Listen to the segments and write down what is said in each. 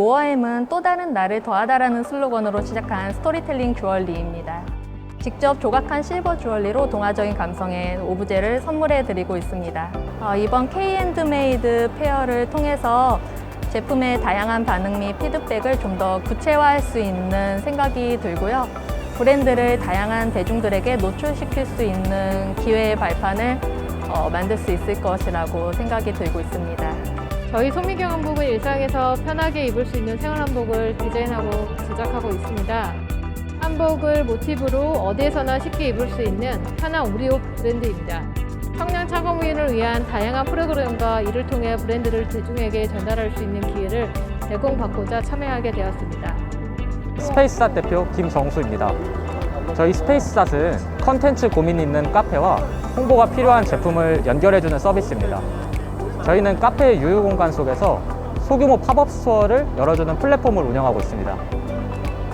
5어엠은 또 다른 나를 더하다라는 슬로건으로 시작한 스토리텔링 주얼리입니다. 직접 조각한 실버 주얼리로 동화적인 감성의 오브제를 선물해 드리고 있습니다. 어, 이번 K&메이드 페어를 통해서 제품의 다양한 반응 및 피드백을 좀 더 구체화할 수 있는 생각이 들고요. 브랜드를 다양한 대중들에게 노출시킬 수 있는 기회의 발판을 어, 만들 수 있을 것이라고 생각이 들고 있습니다. 저희 소미경 한복은 일상에서 편하게 입을 수 있는 생활 한복을 디자인하고 제작하고 있습니다. 한복을 모티브로 어디에서나 쉽게 입을 수 있는 편한 우리옷 브랜드입니다. 청량 창업인을 위한 다양한 프로그램과 이를 통해 브랜드를 대중에게 전달할 수 있는 기회를 제공받고자 참여하게 되었습니다. 스페이스닷 대표 김정수입니다. 저희 스페이스닷은 컨텐츠 고민 있는 카페와 홍보가 필요한 제품을 연결해주는 서비스입니다. 저희는 카페의 유휴 공간 속에서 소규모 팝업 스토어를 열어주는 플랫폼을 운영하고 있습니다.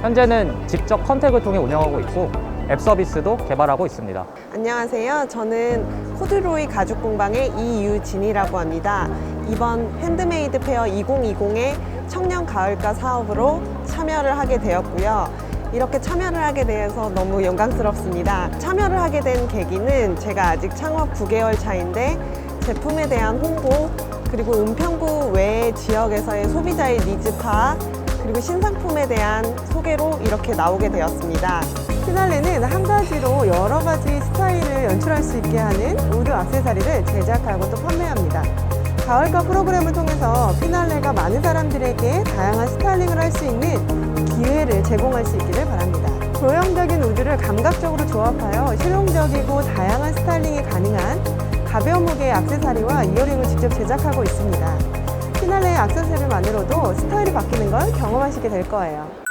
현재는 직접 컨택을 통해 운영하고 있고 앱 서비스도 개발하고 있습니다. 안녕하세요. 저는 코드로이 가죽 공방의 이유진이라고 합니다. 이번 핸드메이드 페어 2020의 청년 가을가 사업으로 참여를 하게 되었고요. 이렇게 참여를 하게 돼서 너무 영광스럽습니다. 참여를 하게 된 계기는 제가 아직 창업 9개월 차인데 제품에 대한 홍보 그리고 은평구 외 지역에서의 소비자의 니즈 파악 그리고 신상품에 대한 소개로 이렇게 나오게 되었습니다. 피날레는 한 가지로 여러 가지 스타일을 연출할 수 있게 하는 의류 액세서리를 제작하고 또 판매합니다. 가을가 프로그램을 통해서 피날레가 많은 사람들에게 다양한 스타일링을 할 수 있는 기회를 제공할 수 있기를 바랍니다. 조형적인 우드를 감각적으로 조합하여 실용적이고 다양한 스타일링이 가벼운 무게의 액세서리와 이어링을 직접 제작하고 있습니다. 피날레의 액세서리만으로도 스타일이 바뀌는 걸 경험하시게 될 거예요.